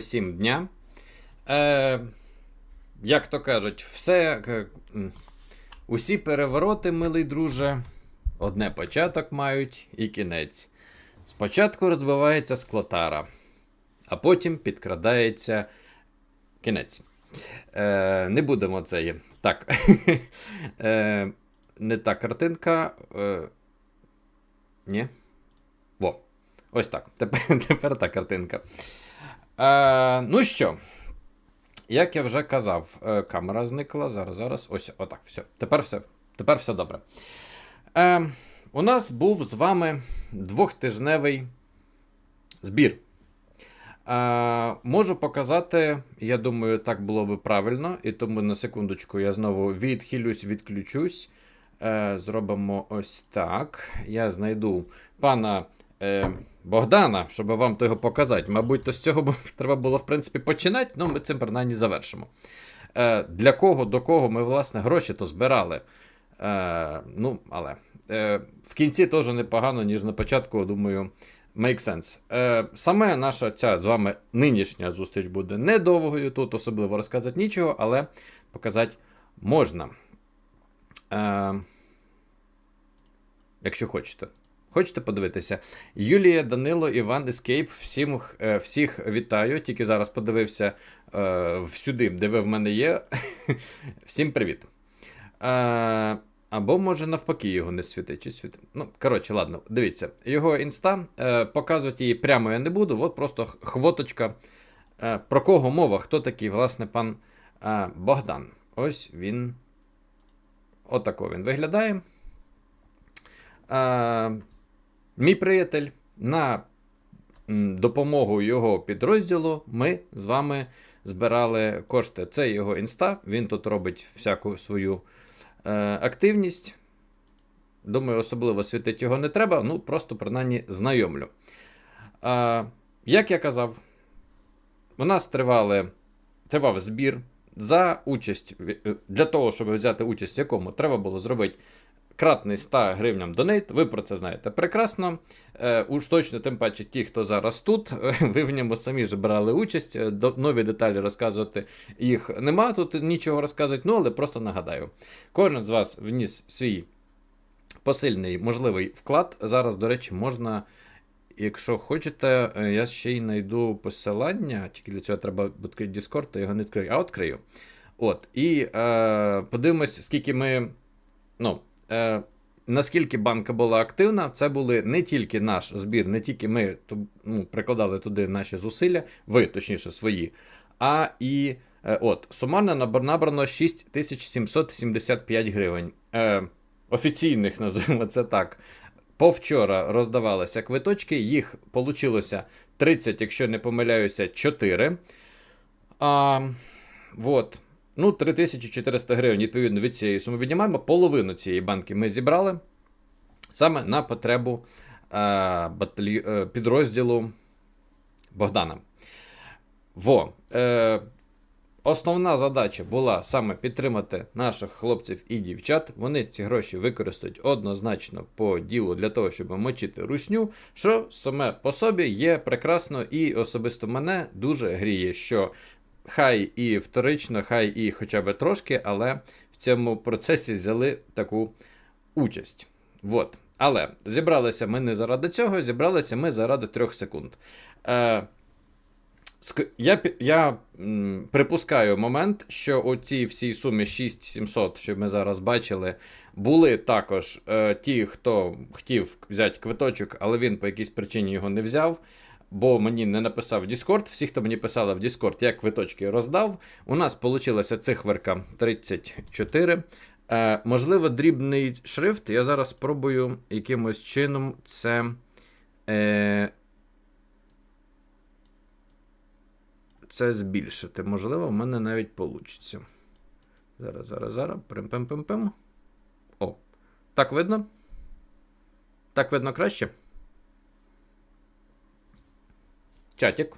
Усім дня. Е, як то кажуть, все. е, Усі перевороти, милий друже, одне початок мають і кінець. Спочатку розбивається склотара, а потім підкрадається кінець. Е, не будемо це. Так. е, не та картинка. Е, ні. Во. Ось так. Тепер, тепер та картинка. Е, ну що, як я вже казав, е, камера зникла. Зараз, зараз. Ось, отак. Все. Тепер все. Тепер все добре. Е, у нас був з вами двохтижневий збір. Е, можу показати, я думаю, так було би правильно, і тому на секундочку я знову відхилюсь, відключусь. Е, зробимо ось так. Я знайду пана е, Богдана, щоб вам того показати. Мабуть, то з цього треба було, в принципі, починати, але ми цим принаймні завершимо. Е, для кого, до кого ми, власне, гроші то збирали. Е, ну, але е, в кінці теж непогано, ніж на початку, думаю, make sense. Е, саме наша ця з вами нинішня зустріч буде недовгою. Тут особливо розказати нічого, але показати можна. Е, якщо хочете. Хочете подивитися? Юлія, Данило, Іван, Ескейп, всім, е, всіх вітаю. Тільки зараз подивився е, всюди, де ви в мене є. всім привіт. Е, або, може, навпаки, його не світить. Чи світить. Ну, коротше, ладно, дивіться. Його інста. Е, показувати її прямо я не буду. От просто хвоточка. Е, про кого мова? Хто такий, власне, пан е, Богдан? Ось він. Отако він виглядає. Е, мій приятель, на допомогу його підрозділу ми з вами збирали кошти. Це його інста. Він тут робить всяку свою е, активність. Думаю, особливо світити його не треба, ну просто принаймні знайомлю. Е, як я казав, у нас тривали, тривав збір за участь е, для того, щоб взяти участь, в якому треба було зробити кратний 100 гривням донейт. Ви про це знаєте прекрасно. Е, уж точно, тим паче, ті, хто зараз тут, ви в ньому самі ж брали участь. Е, До, нові деталі розказувати їх нема. Тут нічого розказувати, ну але просто нагадаю. Кожен з вас вніс свій посильний можливий вклад. Зараз, до речі, можна. Якщо хочете, е, я ще й знайду посилання, тільки для цього треба відкрити Discord, то його не відкрию, а відкрию. От, і е, подивимось, скільки ми. Ну, е, наскільки банка була активна, це були не тільки наш збір, не тільки ми ну, прикладали туди наші зусилля, ви, точніше, свої, а і е, от, сумарно набр- набрано 6775 гривень. Е, офіційних, називаємо це так. Повчора роздавалися квиточки, їх получилося 30, якщо не помиляюся, 4. А, вот. Ну, 3400 гривень, відповідно, від цієї суми віднімаємо. Половину цієї банки ми зібрали саме на потребу е, баталь... е, підрозділу Богдана. Во. Е, Основна задача була саме підтримати наших хлопців і дівчат. Вони ці гроші використають однозначно по ділу для того, щоб мочити русню, що саме по собі є прекрасно і особисто мене дуже гріє, що хай і вторично, хай і хоча б трошки, але в цьому процесі взяли таку участь. Вот. Але зібралися ми не заради цього, зібралися ми заради трьох секунд. Е, Я, я припускаю момент, що у цій всій сумі 6700, що ми зараз бачили, були також е, ті, хто хотів взяти квиточок, але він по якійсь причині його не взяв. Бо мені не написав Discord. Всі, хто мені писали в Discord, я квиточки роздав. У нас вийшла циферка 34. Е, можливо, дрібний шрифт. Я зараз спробую якимось чином це. Е, це збільшити. Можливо, в мене навіть вийде. Зараз, зараз, зараз. Прим-пим-пим-пим. О. Так видно? Так видно краще? Чатик.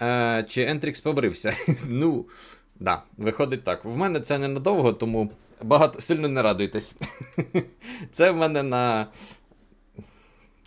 Е, чи Ентрікс побрився? ну, да, виходить так. В мене це ненадовго, тому багато сильно не радуйтесь. це в мене на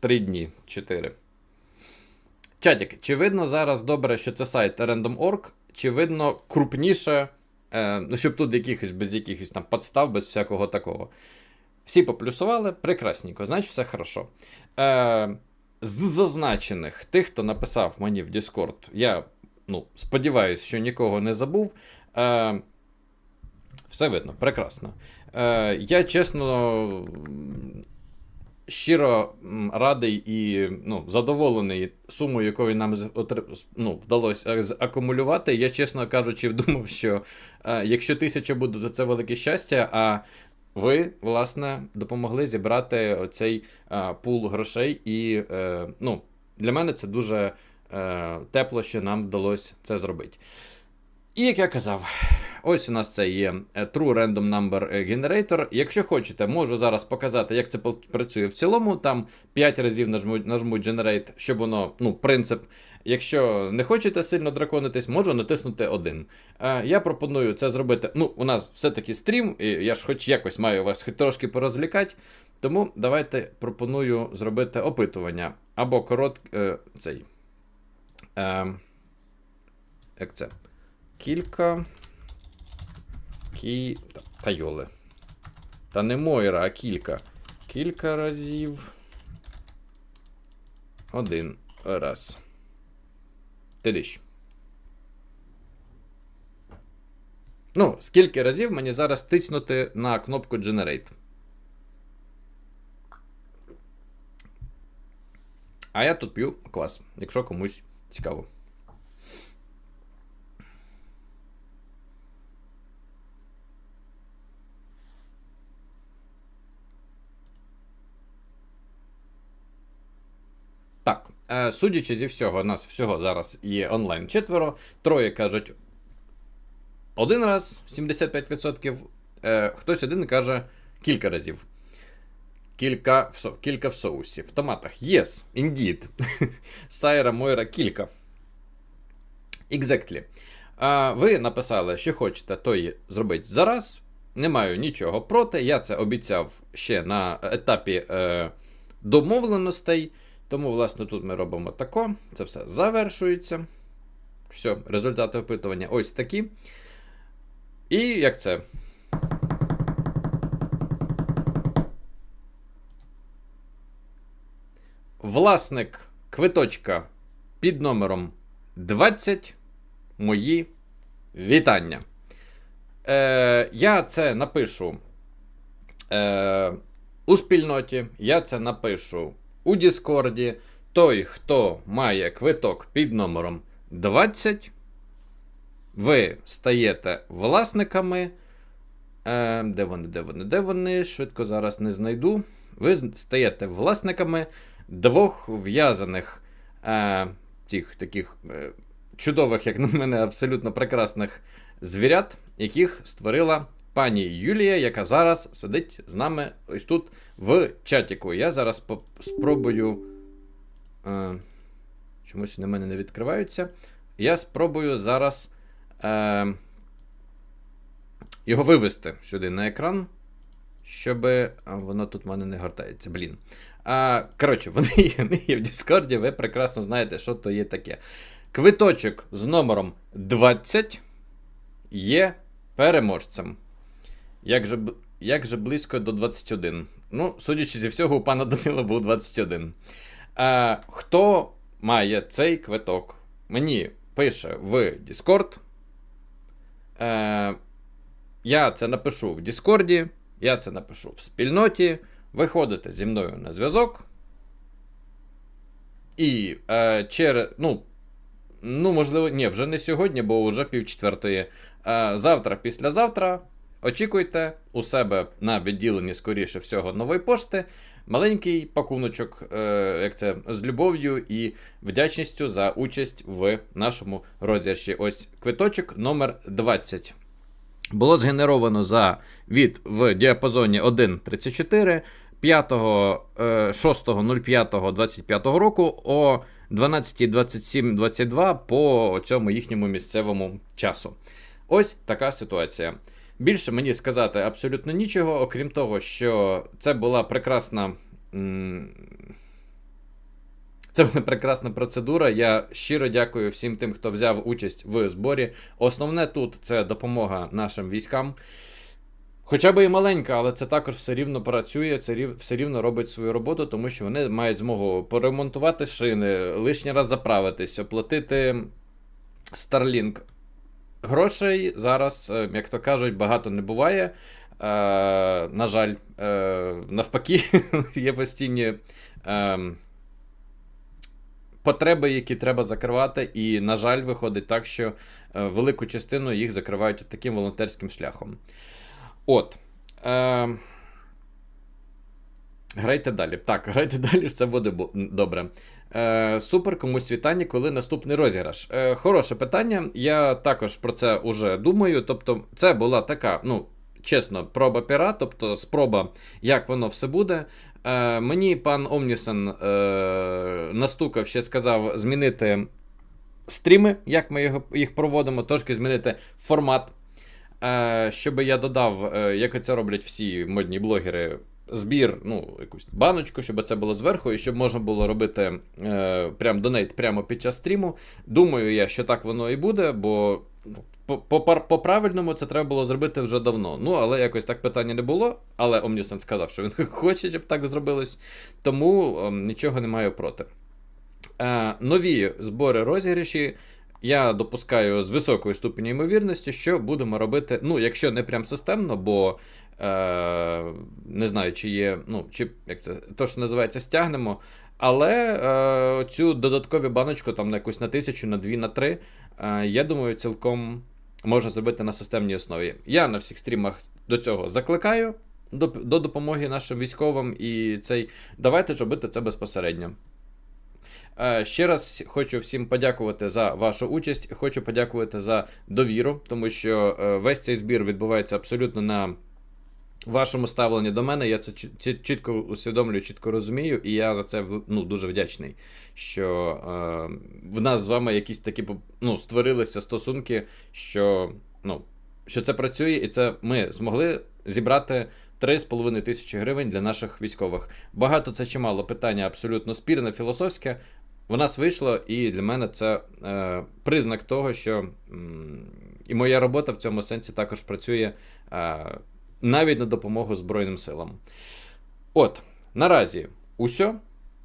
3 дні, 4. Чатік, чи видно зараз добре, що це сайт Random.org, чи видно крупніше, е, ну, щоб тут якихось без якихось там подстав, без всякого такого. Всі поплюсували, прекрасненько, значить все хорошо. Е, з зазначених тих, хто написав мені в Discord, я ну, сподіваюся, що нікого не забув. Е, все видно, прекрасно. Е, я чесно щиро радий і ну, задоволений сумою, якою нам ну, вдалося акумулювати. Я, чесно кажучи, думав, що е, якщо тисяча буде, то це велике щастя. А ви, власне, допомогли зібрати оцей е, пул грошей. І е, ну, для мене це дуже е, тепло, що нам вдалося це зробити. І як я казав, ось у нас це є е, True Random Number Generator. Якщо хочете, можу зараз показати, як це працює в цілому. Там 5 разів нажму, нажму Generate, щоб воно, ну, принцип. Якщо не хочете сильно драконитись, можу натиснути один. Е, я пропоную це зробити. Ну, у нас все-таки стрім, і я ж хоч якось маю вас хоч трошки порозлікати. Тому давайте пропоную зробити опитування. Або корот, е, цей. Е, як це? Кілька. Кі... Та, йоли. Та не Мойра, а кілька. Кілька разів. Один раз. Тидиш. Ну, скільки разів мені зараз тиснути на кнопку Generate? А я тут п'ю квас, якщо комусь цікаво. Так, е, судячи зі всього, нас всього зараз є онлайн четверо. Троє кажуть один раз 75%, е, хтось один каже кілька разів. Кілька в, со- кілька в соусі. В томатах. Yes, indeed. Сайра Мойра кілька. Exactly. А, ви написали, що хочете, то й зробити зараз. Не маю нічого проти. Я це обіцяв ще на етапі е, домовленостей. Тому, власне, тут ми робимо тако. Це все завершується. Все, результати опитування ось такі. І як це? Власник квиточка під номером 20. Мої вітання. Е, я це напишу е, у спільноті. Я це напишу у Діскорді. Той, хто має квиток під номером 20, ви стаєте власниками. Е, де вони, де вони, де вони? Швидко зараз не знайду. Ви стаєте власниками двох в'язаних е, цих таких е, чудових, як на мене, абсолютно прекрасних звірят, яких створила пані Юлія, яка зараз сидить з нами ось тут в чатіку. Я зараз спробую. Е, чомусь на мене не відкриваються. Я спробую зараз е, його вивести сюди на екран, щоб воно тут в мене не гортається. Блін. А, коротше, вони, вони є в Діскорді, ви прекрасно знаєте, що то є таке. Квиточок з номером 20 є переможцем. Як же, як же близько до 21? Ну, судячи зі всього, у пана Данила був 21. А, хто має цей квиток? Мені пише в Discord. Е, я це напишу в Діскорді, я це напишу в спільноті. Виходите зі мною на зв'язок. І е, через. Ну, ну, можливо, ні, вже не сьогодні, бо вже пів четвертої. Е, завтра, післязавтра. Очікуйте у себе на відділенні, скоріше всього, нової пошти. Маленький пакуночок, е, як це, з любов'ю і вдячністю за участь в нашому розіграші. Ось квиточок номер 20 було згенеровано за від в діапазоні 1.34 5, е, року о 12.27.22 по цьому їхньому місцевому часу. Ось така ситуація. Більше мені сказати абсолютно нічого, окрім того, що це була прекрасна. Це буде прекрасна процедура. Я щиро дякую всім тим, хто взяв участь в зборі. Основне тут це допомога нашим військам. Хоча б і маленька, але це також все рівно працює, це рів, все рівно робить свою роботу, тому що вони мають змогу поремонтувати шини, лишній раз заправитись, оплатити Starlink. Грошей зараз, е, як то кажуть, багато не буває. Е, на жаль, е, навпаки, є постійні е, потреби, які треба закривати. І, на жаль, виходить так, що е, велику частину їх закривають таким волонтерським шляхом. От. Е, грайте далі. Так, грайте далі, все буде бу- добре. Е, супер, комусь вітання, коли наступний розіграш. Е, хороше питання. Я також про це уже думаю. Тобто, це була така, ну, чесно, проба пера, тобто спроба, як воно все буде. Е, мені пан Омнісен е, настукав, ще сказав змінити стріми, як ми їх проводимо, трошки змінити формат. Е, щоб я додав, е, як це роблять всі модні блогери, збір, ну, якусь баночку, щоб це було зверху, і щоб можна було робити е, прям донейт прямо під час стріму. Думаю я, що так воно і буде, бо ну, по, по, пар- по правильному це треба було зробити вже давно. Ну, але якось так питання не було. Але Омнісен сказав, що він хоче, щоб так зробилось. Тому ем, нічого не маю проти. Е, нові збори розіграші. Я допускаю з високою ступеню ймовірності, що будемо робити, ну, якщо не прям системно, бо е, не знаю, чи є, ну, чи як це то, що називається, стягнемо. Але е, цю додаткову баночку там на якусь на тисячу, на дві, на три, е, я думаю, цілком можна зробити на системній основі. Я на всіх стрімах до цього закликаю до, до допомоги нашим військовим і цей давайте ж робити це безпосередньо. Е, Ще раз хочу всім подякувати за вашу участь. Хочу подякувати за довіру, тому що е, весь цей збір відбувається абсолютно на вашому ставленні до мене. Я це чі- чі- чітко усвідомлюю, чітко розумію, і я за це ну, дуже вдячний, що е, в нас з вами якісь такі ну, створилися стосунки, що, ну, що це працює, і це ми змогли зібрати 3,5 тисячі гривень для наших військових. Багато це чимало питання абсолютно спірне, філософське. В нас вийшло, і для мене це е, признак того, що м, і моя робота в цьому сенсі також працює е, навіть на допомогу Збройним силам. От, наразі усьо.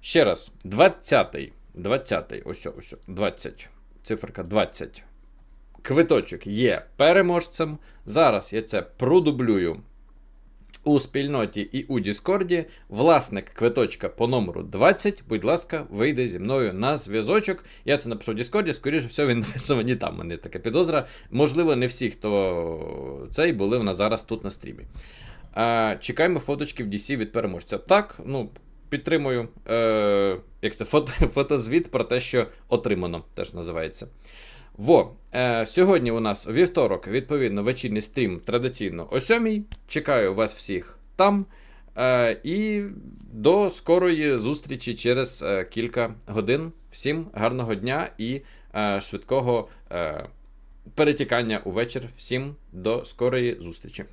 Ще раз, 20-й, 20-й, ось, ось, 20, циферка 20. Квиточок є переможцем. Зараз я це продублюю у спільноті і у Діскорді. Власник квиточка по номеру 20, будь ласка, вийде зі мною на зв'язочок. Я це напишу в Діскорді, скоріше все, він напише мені там. Мене така підозра. Можливо, не всі, хто цей, були в нас зараз тут на стрімі. А, чекаємо фоточки в DC від переможця. Так, ну. Підтримую, е, як це фото, фотозвіт про те, що отримано, теж називається. Во, е, сьогодні у нас вівторок, відповідно, вечірній стрім традиційно о 7 Чекаю вас всіх там. Е, і до скорої зустрічі через е, кілька годин. Всім гарного дня і е, швидкого е, перетікання у вечір. Всім до скорої зустрічі.